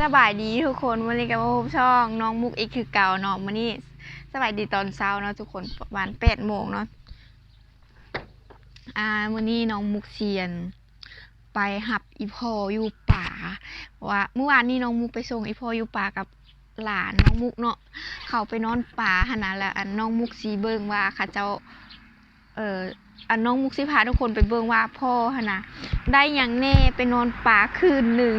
สบายดีทุกคนวันนี้กับพบช่องน้องมุกอีกคือเก่าเนาะวันนี้สบายดีตอนเช้าเนาะทุกคนประมาณแปดโมงเนาะอ่าวันนี้น้องมุกเซียน ไปหับอีพออยู่ป่าว่าเมื่อวานนี้น้องมุกไปส่งอีพออยู่ป่ากับหลานน้องมุกเนาะเขาไปนอนป่าหนนะแล้วอันน้องมุกสีเบิงว่าเขาเจ้าเอ่ออันน้องมุกสิพาทุกคนไปเบิงว่าพ่อหนนะได้หยังแน่ไปนอนป่าคืนหนึ่ง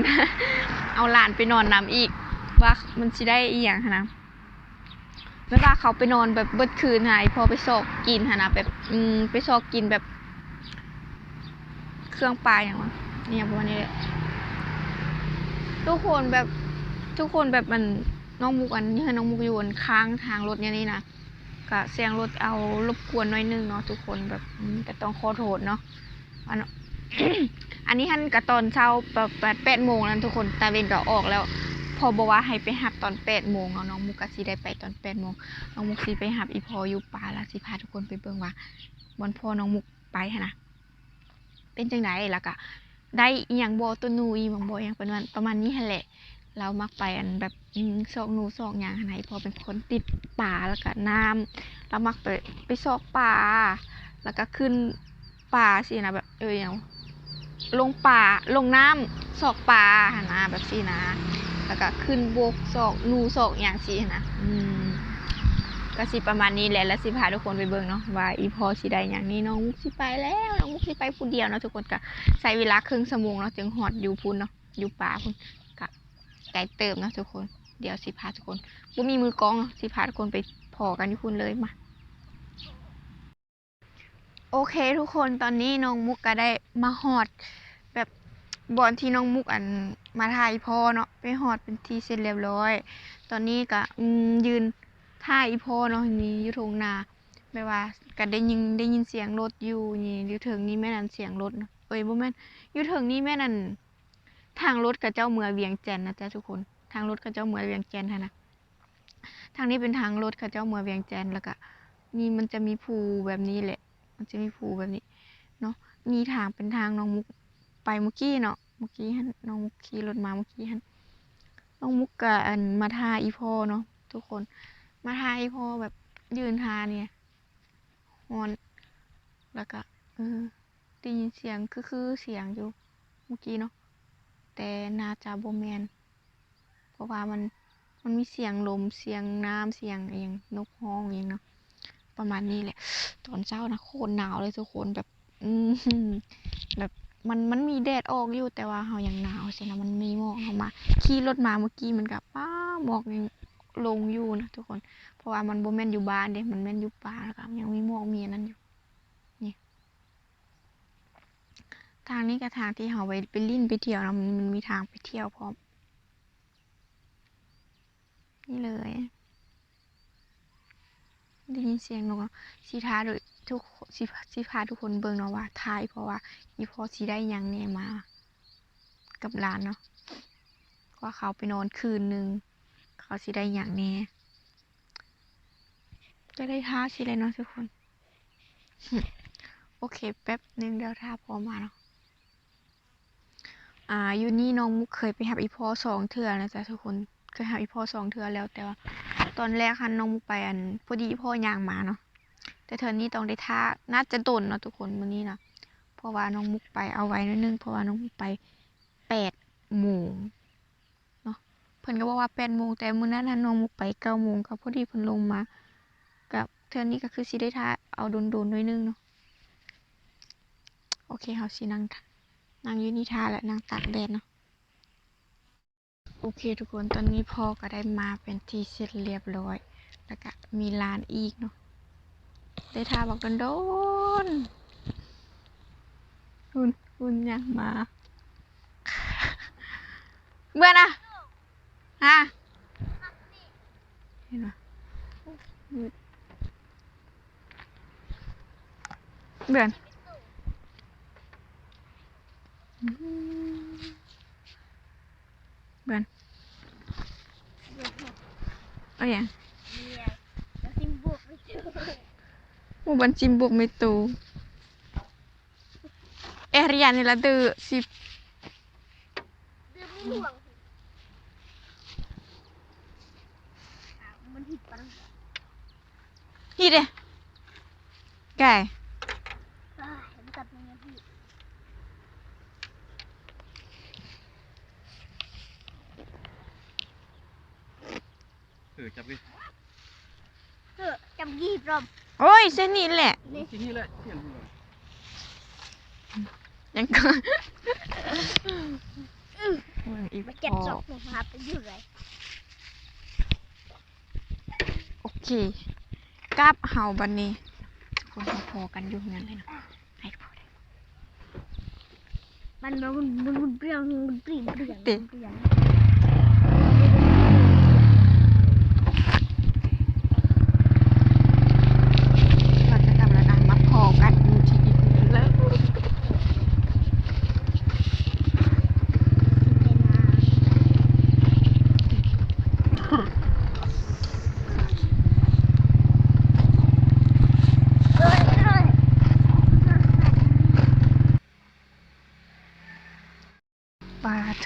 เอาหลานไปนอนน้ำอีก ว่ามันสิได้อีหยังนะแล้วว่าเขาไปนอนแบบเบิดคืนหายพอไปซอกกินหนะแบบอืมไปซอกกินแบบ เครื่องปลาอย่างวะเนี่ยประมาณนี้แหละทุกคนแบบทุกคนแบบมันน้องมุกอันนี้น้องมุกอยู่บนข้างทางรถเนี่ยนี่นะก็เสียงรถเอารบกวนน้อยนึงเนาะทุกคนแบบอืมก็ต้องขอโทษเนาะ อันนี้ท่านกะตอนเช้าแบบแปดโมงนั้นทุกคนตาเวนก็ออกแล้ว พอบอกว่าให้ไปหับตอนแปดโมงเนาะน้องมุกก็สิได้ไปตอนแปดโมงน้องมุกสิไปหับอีพออยู่ป่าแล้วสิพาทุกคนไปเบิ่งว่าวันพ่อน้องมุกไปนะเป็นจังไดแล้วก็ได้อีหยังบ่ตัวนูอีหยังบ่อหยังเป็นวันประมาณนี้แหละ เรามักไปอันแบบซอกนูซอกหยังหั้นไหนพอเป็นคนติดป่าแล้วก็น้ำเรามักไปไปซอกป่าแล้วก็ขึ้นป่าสินะแบบเอออย่าง ลงป่าลงน้ำสอกป่าหนนะแบบสีนะ แล้วก็ขึ้นบกสอกนูสอกอย่างสีหั้นะอืมก็สิประมาณนี้แหละแล้วสิพาทุกคนไปเบิ่งเนาะว่าอีพอสิได้อย่างนี้น้องมุกสิไปแล้วน้องมุกสิไปผู้เดียวเนาะทุกคนก็ใช้เวลาครึ่งชั่วโมงเนาะจึงฮอดอยู่พุ่นเนาะอยู่ป่าพุ่นก็ไกลเติมเนาะทุกคนเดี๋ยวสิพาทุกคนบ่มีมือกล้องเนาะสิพาทุกคนไปพอกันที่พุ่นเลยมา โอเคทุกคนตอนนี้น้องมุกก็ได้มาฮอด แบบบอนที่น้องมุกอันมาถ่ายพ่อเนาะไปฮอดเป็นทีเสร็จเรียบร้อย ตอนนี้ก็ยืนถ่ายพ่อเนาะนี่อยู่ทงนาไม่ว่าก็ได้ยินได้ยินเสียงรถอยู่นี่อยู่ถึงนี่แม่นั่นเสียงรถเอ้ยบ่แม่นอยู่ถึงนี่แม่นั่นทางรถกับเจ้าเมือเวียงแจนนะจ๊ะทุกคน ทางรถกับเจ้าเมือเวียงแจนนะทางนี้เป็นทางรถกับเจ้าเมือเวียงแจนแล้วก็มีมันจะมีภูแบบนี้แหละ มันจะมีภูแบบนี้เนาะมีทางเป็นทางน้องมุกไปเมื่อกี้เนาะเมื่อกี้ฮันน้องมุกขี่รถมาเมื่อกี้ฮันน้องมุกกับอันมาทาอีพอเนาะทุกคนมาทาอีพอแบบยืนทาเนี่ยฮอนแล้วก็เออได้ยินเสียงคือคือเสียงอยู่เมื่อกี้เนาะแต่นาจาโบแมนเพราะว่ามันมันมีเสียงลมเสียงน้ำเสียงอย่างนกฮ้องอย่างเนาะ ประมาณนี้แหละ ตอนเช้านะโคตรหนาวเลยทุกคนแบบ อืมแบบมันมันมีแดดออกอยู่แต่ว่าเฮายังหนาวใช่นะมันมีหมอกเข้ามาขี่รถมาเมื่อกี้มันกับป้าหมอกยังลงอยู่นะทุกคน เพราะว่ามันบ่แม่นอยู่บ้านเด้มันแม่นอยู่ป่าแล้วก็ยังมีหมอกมีนั้นอยู่นี่ทางนี้กับทางที่เฮาไปไปลิ่นไปเที่ยวนะมันมีทางไปเที่ยวพร้อมนี่เลย ได้ยินเสียงนกเนาะสิทาโดยทุกสิสิพาทุกคนเบิ่งเนาะว่าทายเพราะว่าอีพอสิได้ยังแน่มา กับหลานเนาะว่าเขาไปนอนคืนหนึ่งเขาสิได้ยังแน่จะได้ท่าสิเลยเนาะทุกคน โอเค แป๊บหนึงเดี๋ยวท่าพอมาเนาะอ่าอยู่นี่น้องมุกเคยไปหาอีพอสองเทื่อนะจ๊ะทุกคนเคยหาอีพอสองเทื่อแล้วแต่ว่า ตอนแรกคันนงมุกไปอันพอดีพ่อย่างมาเนาะแต่เทอนี้ต้องได้ท่าน่าจะโดนเนาะทุกคนมื้อนี้นะเพราะว่าน้องมุกไปเอาไว้นิดนึงเพราะว่าน้องมุกไปแปดโมงเนาะเพิ่นก็บอกว่าแปดโมงแต่มื้อนั้นน่ะน้องมุกไปเก้าโมงก็พอดีเพิ่นลงมา กับเทอนี้ก็คือสิได้ท่าเอาโดนๆหน่อยนึงเนาะโอเคเฮาสินั่งนั่งอยู่นี่ท่าและนั่งตากแดดเนาะ โอเคทุกคนตอนนี้พ่อก็ได้มาเป็นที่เสร็จเรียบร้อย แล้วก็มีลานอีกเนาะได้ทาบอกกันโดนหุ่นหุ่นยังมา เบื่อนะฮะเห็นปะมืดเบื่อน เอาอย่างมูบันจิมบุกไม่ตูเอริยนนี่ละดือสิบนี่เดปัเลยไก่ ออจับดิเออจำยีบรอบโอ้ยเส้นนี้แหละนี่ที่นี่แหละเที่ยงนี่แหละยังก็อีกมาเก็บพอศพหนูมาไปอยู่ไรโอเคกราบเฮาบันนี้คนเขาพอกันอยู่งั้นเลยเนาะให้พอได้มันมันมันมันเปรี้ยวมันเปรี้ยวเปรี้ยวติเปรี้ยว เราจะทำแล้วนะมาพอกันอยู่ที่นี่แล้ว เออเออ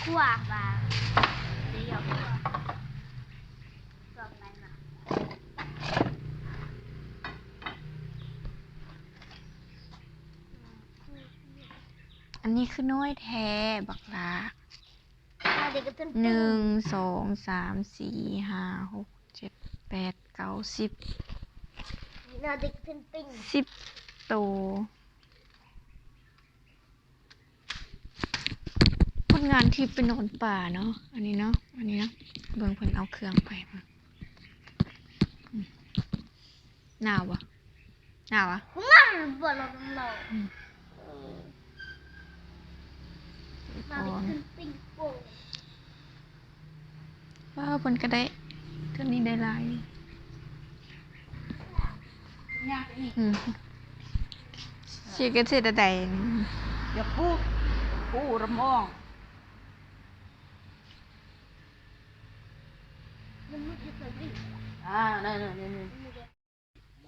แต่นี่เอาเส้นมาแล้วขั้วปลาเดี๋ยวขั้วกล่องไหนมาอันนี้คือน้อยแท้บักลาเอาเด็กก็ต้นหนึ่งสองสามสี่ห้าหกเจ็ดแปดเก้าสิบเอาเด็กก็ต้นปิ้งสิบตัวคน งานที่ไปนอนป่าเนาะ อันนี้เนาะ อันนี้เนาะ เบิ่งเพิ่นเอาเครื่องไปมาอืมหนาวปะหนาวปะมันบ่ลงเราอืมเอาเด็กก็ต้นปิ้งโป่งว่าเพิ่นก็ได้เท่านี้ได้หลายอืมสิก็สิได้ได้อย่าพูดพูดระมอง มันมุด อยู่านั่นนั่นนั่นนั่น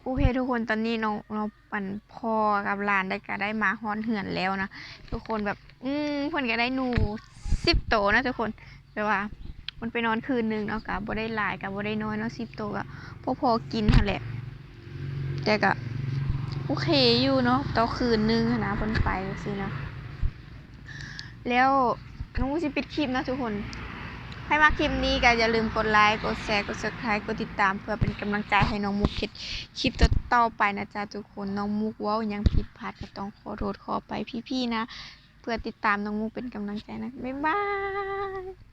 โอเคทุกคนตอนนี้น้องเราปั่นพอกับหลานได้ก็ได้มาฮอนเหือนแล้วนะทุกคนแบบ อืมเพิ่นก็ได้หนูสิบโตนะทุกคนแต่ว่า มันไปนอนคืนหนึงเนาะกับบ่ได้หลายกับบ่ได้น้อยเนาะสิบโตก็พอพอกินหั่นแหละแต่ก็โอเคอยู่เนาะต่อคืนหนึงนนะเพิ่นไปสินะแล้วน้องสิปิดคลิปนะทุกคน ให้มาคลิปนี้ก็อย่าลืมกดไลค์ กดแชร์ กด subscribe กดติดตามเพื่อเป็นกำลังใจให้น้องมุกคิดคลิปต่อๆไปนะจ๊ะทุกคน น้องมุกว้ายังผิดพลาดก็ต้องขอโทษขอไปพี่ๆนะ เพื่อติดตามน้องมุกเป็นกำลังใจนะ บ๊ายบาย